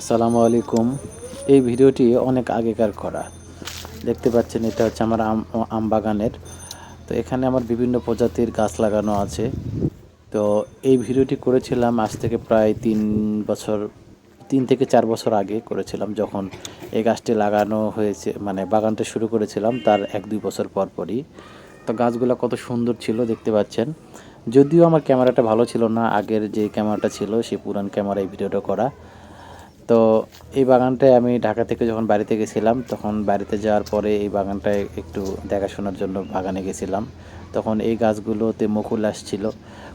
আসসালামু আলাইকুম। এই ভিডিওটি অনেক আগেকার করা। দেখতে পাচ্ছেন, এটা হচ্ছে আমার আম বাগানের। তো এখানে আমার বিভিন্ন প্রজাতির গাছ লাগানো আছে। তো এই ভিডিওটি করেছিলাম আজ থেকে প্রায় তিন বছর, তিন থেকে চার বছর আগে করেছিলাম। যখন এই গাছটি লাগানো হয়েছে মানে বাগানটা শুরু করেছিলাম তার এক দুই বছর পর পরই। তো গাছগুলো কত সুন্দর ছিল, দেখতে পাচ্ছেন। যদিও আমার ক্যামেরাটা ভালো ছিল না, আগের যে ক্যামেরাটা ছিল, সেই পুরান ক্যামেরায় ভিডিওটা করা। তো এই বাগানটায় আমি ঢাকা থেকে যখন বাড়িতে গেছিলাম, তখন বাড়িতে যাওয়ার পরে এই বাগানটায় একটু দেখাশোনার জন্য বাগানে গেছিলাম। তখন এই গাছগুলোতে মুকুল আসছিল,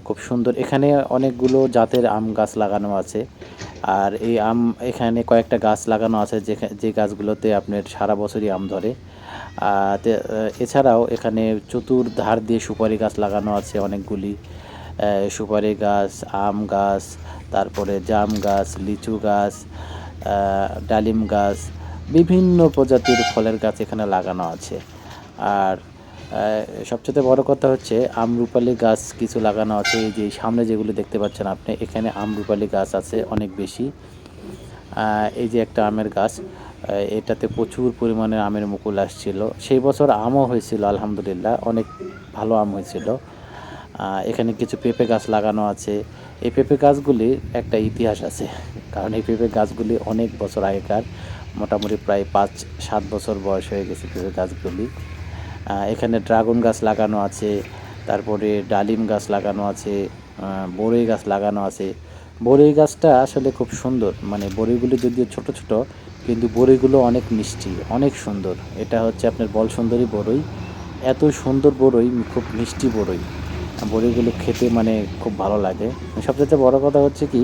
খুব সুন্দর। এখানে অনেকগুলো জাতের আম গাছ লাগানো আছে, আর এই আম এখানে কয়েকটা গাছ লাগানো আছে যে যে গাছগুলোতে আপনার সারা বছরই আম ধরে। এছাড়াও এখানে চতুর ধার দিয়ে সুপারি গাছ লাগানো আছে অনেকগুলি। সুপারি গাছ, আম গাছ, তারপরে জাম গাছ, লিচু গাছ ডালিম গাছ, বিভিন্ন প্রজাতির ফলের গাছ এখানে লাগানো আছে। আর সবচেয়ে বড় কথা হচ্ছে আমরুপালি গাছ কিছু লাগানো আছে। এই যে সামনে যেগুলো দেখতে পাচ্ছেন আপনি, এখানে আমরুপালি গাছ আছে অনেক বেশি। এই যে একটা আমের গাছ এটাতে প্রচুর পরিমাণে আমের মুকুল আসছিল। সেই বছর আমও হয়েছিল, আলহামদুলিল্লাহ, অনেক ভালো আম হয়েছিল। এখানে কিছু পেঁপে গাছ লাগানো আছে। এই পেঁপে গাছগুলির একটা ইতিহাস আছে, কারণ এই পেঁপে গাছগুলি অনেক বছর আগেকার, মোটামুটি প্রায় পাঁচ, সাত বছর বয়স হয়ে গেছে পেঁপে গাছগুলি। এখানে ড্রাগন গাছ লাগানো আছে, তারপরে ডালিম গাছ লাগানো আছে বড়ই গাছ লাগানো আছে। বড়ই গাছটা আসলে খুব সুন্দর মানে বড়িগুলি যদিও ছোট ছোট, কিন্তু বড়িগুলো অনেক মিষ্টি, অনেক সুন্দর। এটা হচ্ছে আপনার বল সুন্দরী বড়ই। এত সুন্দর বড়ই, খুব মিষ্টি বড়ই। বড়িগুলো খেতে মানে খুব ভালো লাগে। সবচেয়ে বড় কথা হচ্ছে কি,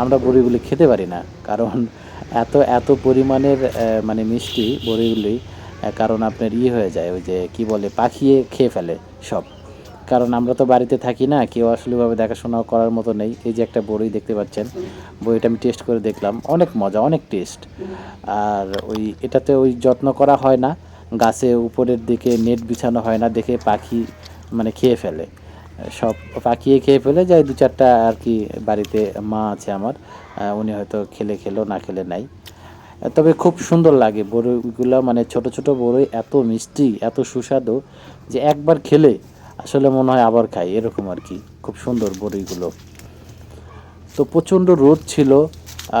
আমরা বড়িগুলি খেতে পারি না। কারণ এত এত পরিমাণের মানে মিষ্টি বড়িগুলি কারণ আপনার ইয়ে হয়ে যায়, ওই যে কি বলে, পাখিয়ে খেয়ে ফেলে সব। কারণ আমরা তো বাড়িতে থাকি না, কেউ আসলে ভাবে দেখাশোনা করার মতো নেই। এই যে একটা বড়ি দেখতে পাচ্ছেন, বইটা আমি টেস্ট করে দেখলাম, অনেক মজা, অনেক টেস্ট। আর ওই, এটাতে ওই যত্ন করা হয় না, গাছে উপরের দিকে নেট বিছানো হয় না, দেখে পাখি মানে খেয়ে ফেলে। সব পাকিয়ে খেয়ে ফেলে যায়, দু চারটা আর কি বাড়িতে মা আছে আমার উনি হয়তো খেলে খেলো, না খেলে নাই। তবে খুব সুন্দর লাগে বড়ইগুলো মানে ছোট ছোট বড়ই এত মিষ্টি, এত সুস্বাদু যে একবার খেলে আসলে মনে হয় আবার খাই, এরকম আর কি, খুব সুন্দর বড়ইগুলো তো প্রচণ্ড রোদ ছিল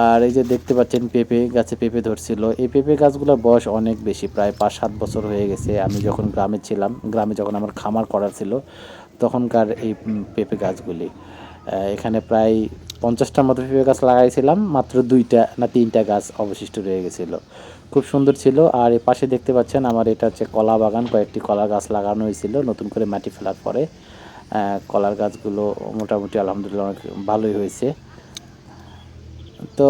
আর এই যে দেখতে পাচ্ছেন পেঁপে গাছে পেঁপে ধরছিল। এই পেঁপে গাছগুলোর বয়স অনেক বেশি, প্রায় পাঁচ সাত বছর হয়ে গেছে। আমি যখন গ্রামে ছিলাম, গ্রামে যখন আমার খামার করা ছিল, তখনকার এই পেঁপে গাছগুলি। এখানে প্রায় পঞ্চাশটার মতো পেঁপে গাছ লাগাইছিলাম, মাত্র দুইটা না তিনটা গাছ অবশিষ্ট রয়ে গেছিল। খুব সুন্দর ছিল। আর এ পাশে দেখতে পাচ্ছেন আমার এটা হচ্ছে কলা বাগান, কয়েকটি কলা গাছ লাগানো হয়েছিল, নতুন করে মাটি ফেলার পরে। কলার গাছগুলো মোটামুটি আলহামদুলিল্লাহ অনেক ভালোই হয়েছে। তো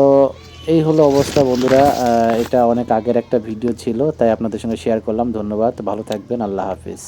এই হলো অবস্থা, বন্ধুরা। এটা অনেক আগের একটা ভিডিও ছিল, তাই আপনাদের সঙ্গে শেয়ার করলাম। ধন্যবাদ, ভালো থাকবেন, আল্লাহ হাফিজ।